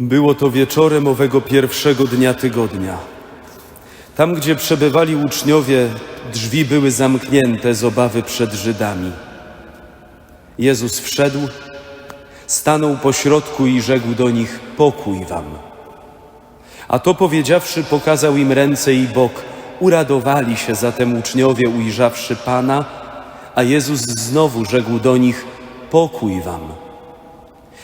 Było to wieczorem owego pierwszego dnia tygodnia. Tam, gdzie przebywali uczniowie, drzwi były zamknięte z obawy przed Żydami. Jezus wszedł, stanął pośrodku i rzekł do nich: Pokój wam. A to powiedziawszy, pokazał im ręce i bok. Uradowali się zatem uczniowie, ujrzawszy Pana, a Jezus znowu rzekł do nich: Pokój wam.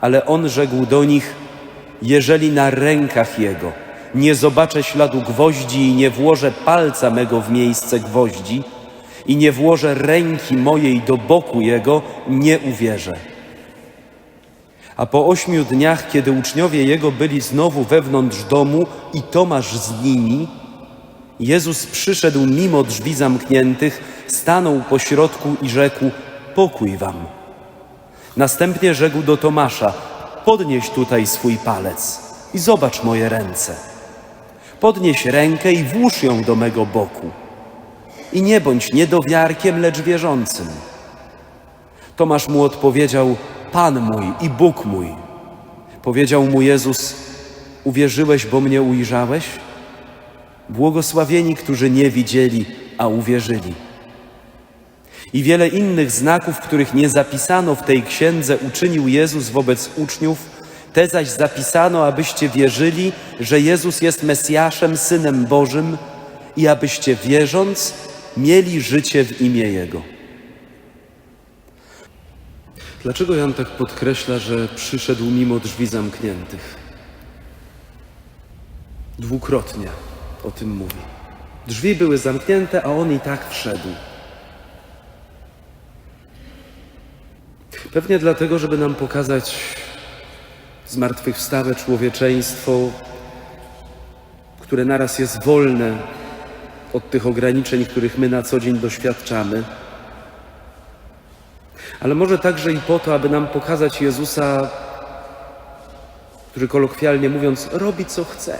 Ale on rzekł do nich: Jeżeli na rękach jego nie zobaczę śladu gwoździ i nie włożę palca mego w miejsce gwoździ i nie włożę ręki mojej do boku jego, nie uwierzę. A po ośmiu dniach, kiedy uczniowie jego byli znowu wewnątrz domu i Tomasz z nimi, Jezus przyszedł mimo drzwi zamkniętych, stanął pośrodku i rzekł: Pokój wam. Następnie rzekł do Tomasza: Podnieś tutaj swój palec i zobacz moje ręce. Podnieś rękę i włóż ją do mego boku. I nie bądź niedowiarkiem, lecz wierzącym. Tomasz mu odpowiedział: Pan mój i Bóg mój. Powiedział mu Jezus: Uwierzyłeś, bo mnie ujrzałeś? Błogosławieni, którzy nie widzieli, a uwierzyli. I wiele innych znaków, których nie zapisano w tej księdze, uczynił Jezus wobec uczniów, te zaś zapisano, abyście wierzyli, że Jezus jest Mesjaszem, Synem Bożym i abyście wierząc, mieli życie w imię Jego. Dlaczego Jan tak podkreśla, że przyszedł mimo drzwi zamkniętych? Dwukrotnie o tym mówi. Drzwi były zamknięte, a on i tak wszedł. Pewnie dlatego, żeby nam pokazać zmartwychwstałe człowieczeństwo, które naraz jest wolne od tych ograniczeń, których my na co dzień doświadczamy. Ale może także i po to, aby nam pokazać Jezusa, który kolokwialnie mówiąc, robi co chce.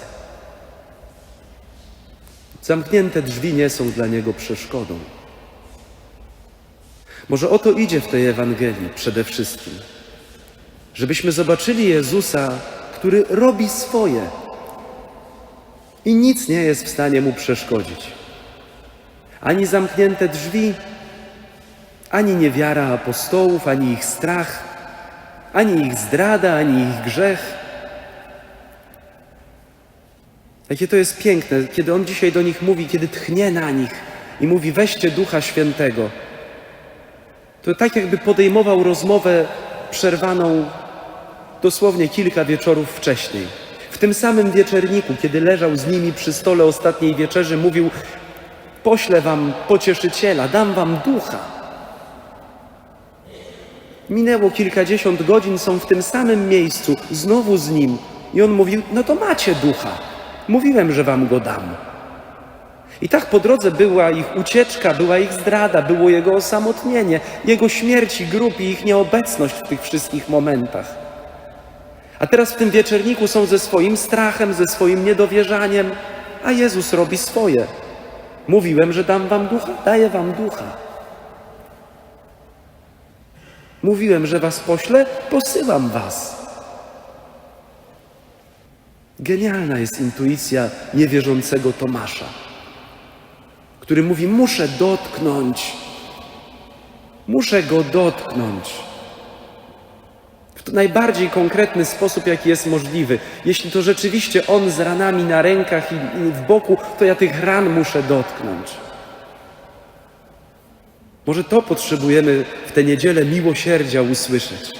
Zamknięte drzwi nie są dla niego przeszkodą. Może o to idzie w tej Ewangelii przede wszystkim. Żebyśmy zobaczyli Jezusa, który robi swoje i nic nie jest w stanie mu przeszkodzić. Ani zamknięte drzwi, ani niewiara apostołów, ani ich strach, ani ich zdrada, ani ich grzech. Jakie to jest piękne, kiedy On dzisiaj do nich mówi, kiedy tchnie na nich i mówi: Weźcie Ducha Świętego. To tak, jakby podejmował rozmowę przerwaną dosłownie kilka wieczorów wcześniej. W tym samym wieczerniku, kiedy leżał z nimi przy stole ostatniej wieczerzy, mówił: Poślę wam pocieszyciela, dam wam ducha. Minęło kilkadziesiąt godzin, są w tym samym miejscu, znowu z nim. I on mówił: No to macie ducha. Mówiłem, że wam go dam. I tak po drodze była ich ucieczka, była ich zdrada, było jego osamotnienie, jego śmierć i grób i ich nieobecność w tych wszystkich momentach. A teraz w tym wieczerniku są ze swoim strachem, ze swoim niedowierzaniem, a Jezus robi swoje. Mówiłem, że dam wam ducha, daję wam ducha. Mówiłem, że was poślę, posyłam was. Genialna jest intuicja niewierzącego Tomasza, który mówi: Muszę dotknąć, muszę go dotknąć. W najbardziej konkretny sposób, jaki jest możliwy. Jeśli to rzeczywiście on z ranami na rękach i, w boku, to ja tych ran muszę dotknąć. Może to potrzebujemy w tę niedzielę miłosierdzia usłyszeć.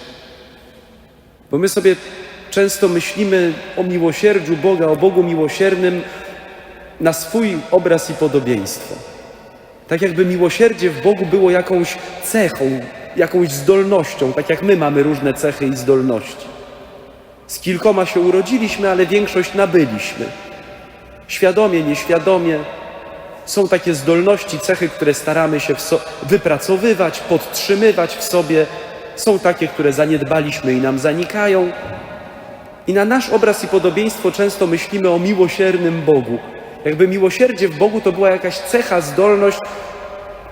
Bo my sobie często myślimy o miłosierdziu Boga, o Bogu miłosiernym na swój obraz i podobieństwo. Tak jakby miłosierdzie w Bogu było jakąś cechą, jakąś zdolnością, tak jak my mamy różne cechy i zdolności. Z kilkoma się urodziliśmy, ale większość nabyliśmy. Świadomie, nieświadomie. Są takie zdolności, cechy, które staramy się so- wypracowywać, podtrzymywać w sobie. Są takie, które zaniedbaliśmy i nam zanikają. I na nasz obraz i podobieństwo często myślimy o miłosiernym Bogu. Jakby miłosierdzie w Bogu to była jakaś cecha, zdolność,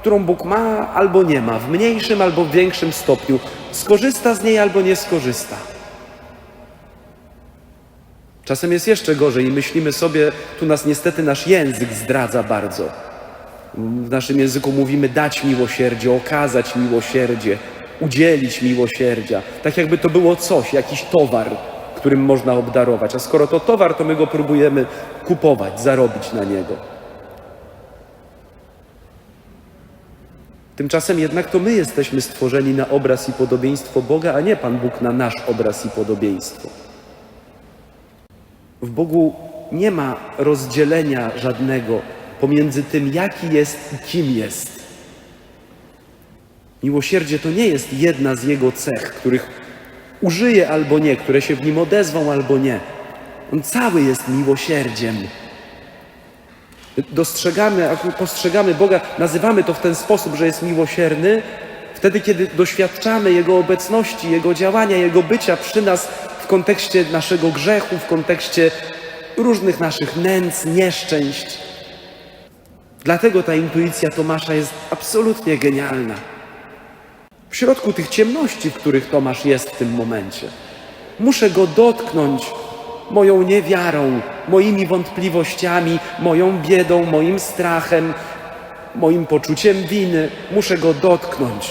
którą Bóg ma albo nie ma, w mniejszym albo w większym stopniu. Skorzysta z niej albo nie skorzysta. Czasem jest jeszcze gorzej i myślimy sobie, tu nas niestety nasz język zdradza bardzo. W naszym języku mówimy dać miłosierdzie, okazać miłosierdzie, udzielić miłosierdzia. Tak jakby to było coś, jakiś towar, którym można obdarować. A skoro to towar, to my go próbujemy kupować, zarobić na niego. Tymczasem jednak to my jesteśmy stworzeni na obraz i podobieństwo Boga, a nie Pan Bóg na nasz obraz i podobieństwo. W Bogu nie ma rozdzielenia żadnego pomiędzy tym, jaki jest i kim jest. Miłosierdzie to nie jest jedna z Jego cech, których użyje albo nie, które się w nim odezwą albo nie. On cały jest miłosierdziem. Dostrzegamy, postrzegamy Boga, nazywamy to w ten sposób, że jest miłosierny, wtedy, kiedy doświadczamy Jego obecności, Jego działania, Jego bycia przy nas w kontekście naszego grzechu, w kontekście różnych naszych nędz, nieszczęść. Dlatego ta intuicja Tomasza jest absolutnie genialna. W środku tych ciemności, w których Tomasz jest w tym momencie, muszę go dotknąć moją niewiarą, moimi wątpliwościami, moją biedą, moim strachem, moim poczuciem winy. Muszę go dotknąć.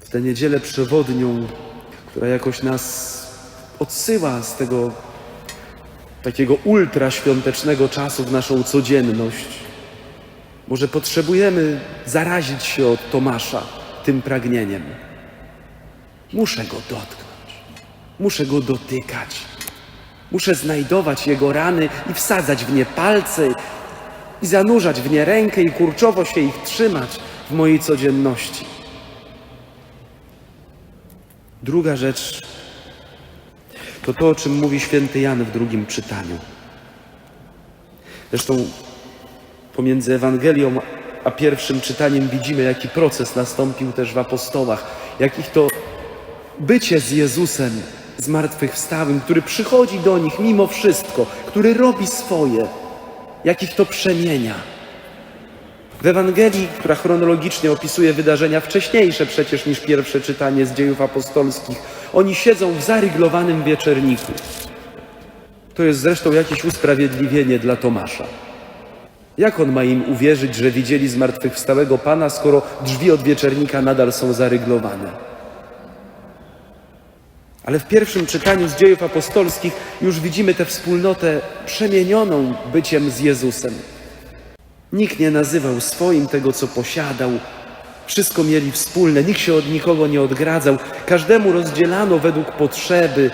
W tę niedzielę przewodnią, która jakoś nas odsyła z tego takiego ultraświątecznego czasu w naszą codzienność. Może potrzebujemy zarazić się od Tomasza tym pragnieniem. Muszę go dotknąć. Muszę go dotykać. Muszę znajdować jego rany i wsadzać w nie palce i zanurzać w nie rękę i kurczowo się ich trzymać w mojej codzienności. Druga rzecz to to, o czym mówi święty Jan w drugim czytaniu. Zresztą pomiędzy Ewangelią a pierwszym czytaniem widzimy, jaki proces nastąpił też w apostołach, jak ich to bycie z Jezusem zmartwychwstałym, który przychodzi do nich mimo wszystko, który robi swoje, jak ich to przemienia. W Ewangelii, która chronologicznie opisuje wydarzenia wcześniejsze przecież niż pierwsze czytanie z dziejów apostolskich, oni siedzą w zaryglowanym wieczerniku. To jest zresztą jakieś usprawiedliwienie dla Tomasza. Jak on ma im uwierzyć, że widzieli zmartwychwstałego Pana, skoro drzwi od wieczernika nadal są zaryglowane? Ale w pierwszym czytaniu z dziejów apostolskich już widzimy tę wspólnotę przemienioną byciem z Jezusem. Nikt nie nazywał swoim tego, co posiadał. Wszystko mieli wspólne, nikt się od nikogo nie odgradzał, każdemu rozdzielano według potrzeby.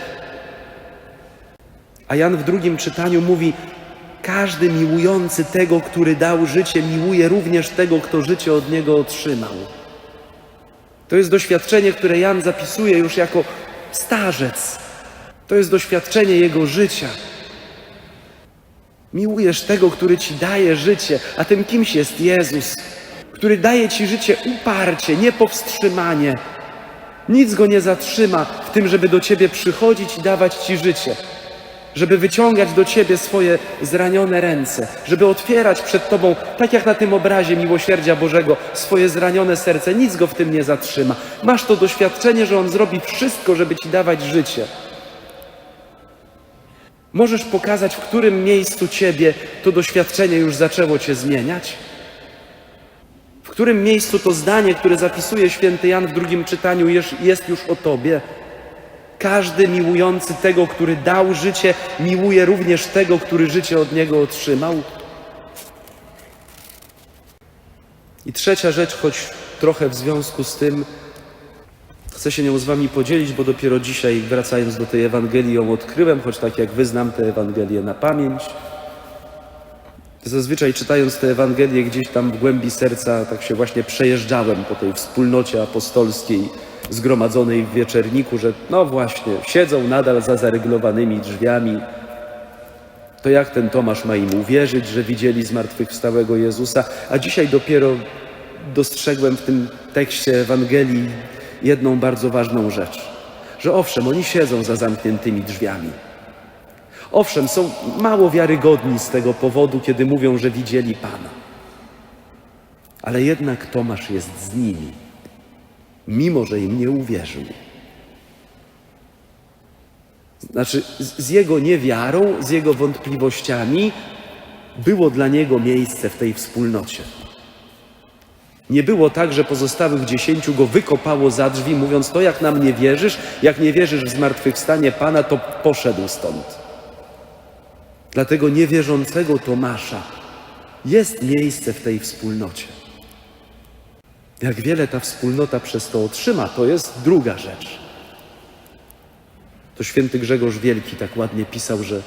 A Jan w drugim czytaniu mówi: Każdy miłujący tego, który dał życie, miłuje również tego, kto życie od niego otrzymał. To jest doświadczenie, które Jan zapisuje już jako starzec. To jest doświadczenie jego życia. Miłujesz tego, który ci daje życie, a tym kimś jest Jezus, który daje ci życie uparcie, niepowstrzymanie. Nic go nie zatrzyma w tym, żeby do ciebie przychodzić i dawać ci życie, żeby wyciągać do ciebie swoje zranione ręce, żeby otwierać przed tobą, tak jak na tym obrazie miłosierdzia Bożego, swoje zranione serce. Nic go w tym nie zatrzyma. Masz to doświadczenie, że on zrobi wszystko, żeby ci dawać życie. Możesz pokazać, w którym miejscu ciebie to doświadczenie już zaczęło cię zmieniać? W którym miejscu to zdanie, które zapisuje święty Jan w drugim czytaniu, jest- już o tobie? Każdy miłujący tego, który dał życie, miłuje również tego, który życie od niego otrzymał. I trzecia rzecz, choć trochę w związku z tym, chcę się nią z Wami podzielić, bo dopiero dzisiaj, wracając do tej Ewangelii, ją odkryłem, choć tak jak wy znam tę Ewangelię na pamięć. Zazwyczaj czytając tę Ewangelię gdzieś tam w głębi serca, tak się właśnie przejeżdżałem po tej wspólnocie apostolskiej zgromadzonej w wieczerniku, że no właśnie, siedzą nadal za zaryglowanymi drzwiami. To jak ten Tomasz ma im uwierzyć, że widzieli zmartwychwstałego Jezusa? A dzisiaj dopiero dostrzegłem w tym tekście Ewangelii jedną bardzo ważną rzecz. Że owszem, oni siedzą za zamkniętymi drzwiami. Owszem, są mało wiarygodni z tego powodu, kiedy mówią, że widzieli Pana. Ale jednak Tomasz jest z nimi, mimo że im nie uwierzył. Znaczy, z jego niewiarą, z jego wątpliwościami było dla niego miejsce w tej wspólnocie. Nie było tak, że pozostałych dziesięciu go wykopało za drzwi, mówiąc: To jak nam nie wierzysz, jak nie wierzysz w zmartwychwstanie Pana, to poszedł stąd. Dlatego niewierzącego Tomasza jest miejsce w tej wspólnocie. Jak wiele ta wspólnota przez to otrzyma, to jest druga rzecz. To święty Grzegorz Wielki tak ładnie pisał, że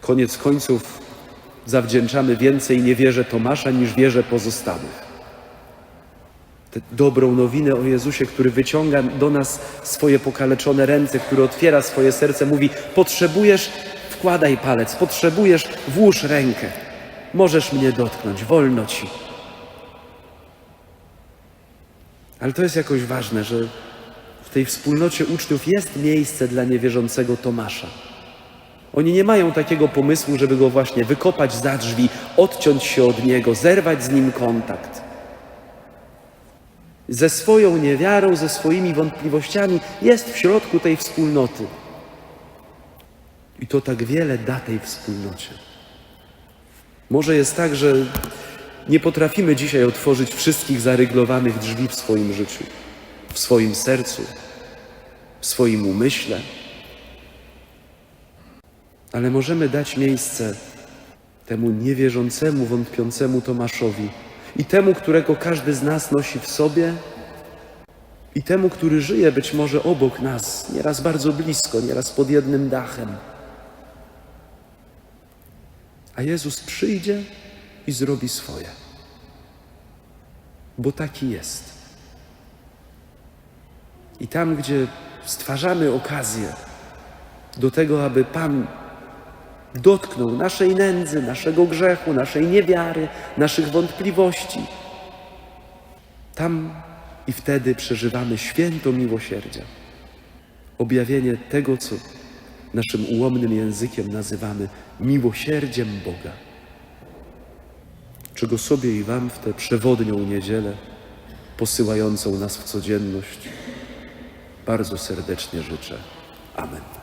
koniec końców zawdzięczamy więcej niewierze Tomasza niż wierze pozostałych. Tę dobrą nowinę o Jezusie, który wyciąga do nas swoje pokaleczone ręce, który otwiera swoje serce, mówi: Potrzebujesz, wkładaj palec, potrzebujesz, włóż rękę. Możesz mnie dotknąć, wolno ci. Ale to jest jakoś ważne, że w tej wspólnocie uczniów jest miejsce dla niewierzącego Tomasza. Oni nie mają takiego pomysłu, żeby go właśnie wykopać za drzwi, odciąć się od niego, zerwać z nim kontakt. Ze swoją niewiarą, ze swoimi wątpliwościami jest w środku tej wspólnoty. I to tak wiele da tej wspólnocie. Może jest tak, że nie potrafimy dzisiaj otworzyć wszystkich zaryglowanych drzwi w swoim życiu, w swoim sercu, w swoim umyśle, ale możemy dać miejsce temu niewierzącemu, wątpiącemu Tomaszowi i temu, którego każdy z nas nosi w sobie, i temu, który żyje być może obok nas, nieraz bardzo blisko, nieraz pod jednym dachem. A Jezus przyjdzie i zrobi swoje, bo taki jest. I tam, gdzie stwarzamy okazję do tego, aby Pan dotknął naszej nędzy, naszego grzechu, naszej niewiary, naszych wątpliwości, tam i wtedy przeżywamy święto miłosierdzia. Objawienie tego, co naszym ułomnym językiem nazywamy miłosierdziem Boga. Czego sobie i Wam w tę przewodnią niedzielę, posyłającą nas w codzienność, bardzo serdecznie życzę. Amen.